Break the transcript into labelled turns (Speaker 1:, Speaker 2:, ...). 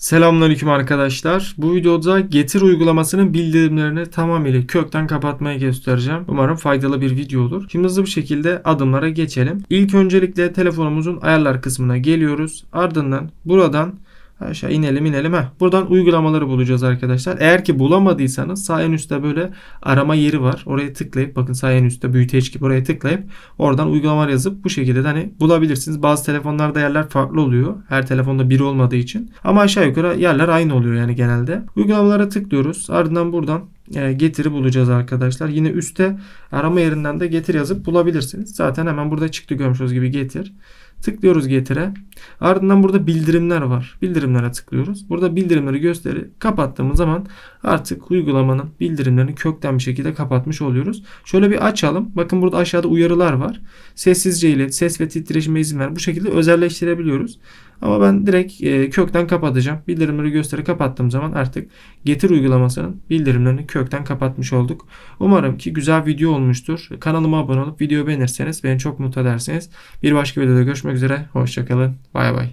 Speaker 1: Selamünaleyküm arkadaşlar. Bu videoda Getir uygulamasının bildirimlerini tamamıyla kökten kapatmayı göstereceğim. Umarım faydalı bir video olur. Şimdi hızlı bir şekilde adımlara geçelim. İlk öncelikle telefonumuzun ayarlar kısmına geliyoruz. Ardından buradan aşağı inelim inelim. Heh, buradan uygulamaları bulacağız arkadaşlar. Eğer ki bulamadıysanız sağ en üstte böyle arama yeri var. Oraya tıklayıp bakın sağ en üstte büyüteç gibi oraya tıklayıp oradan uygulamalar yazıp bu şekilde de hani bulabilirsiniz. Bazı telefonlarda yerler farklı oluyor. Her telefonda biri olmadığı için. Ama aşağı yukarı yerler aynı oluyor yani genelde. Uygulamalara tıklıyoruz. Ardından buradan getiri bulacağız arkadaşlar. Yine üstte arama yerinden de getir yazıp bulabilirsiniz. Zaten hemen burada çıktı görmüşsünüz gibi getir. Tıklıyoruz getire. Ardından burada bildirimler var. Bildirimlere tıklıyoruz. Burada bildirimleri gösteri kapattığımız zaman artık uygulamanın bildirimlerini kökten bir şekilde kapatmış oluyoruz. Şöyle bir açalım. Bakın burada aşağıda uyarılar var. Sessizce ilet, ses ve titreşime izin ver. Bu şekilde özelleştirebiliyoruz. Ama ben direkt e, kökten kapatacağım. Bildirimleri gösteri kapattığım zaman artık Getir uygulamasının bildirimlerini kökten kapatmış olduk. Umarım ki güzel video olmuştur. Kanalıma abone olup videoyu beğenirseniz beni çok mutlu edersiniz. Bir başka videoda görüşmek üzere. Hoşçakalın. Bay bay.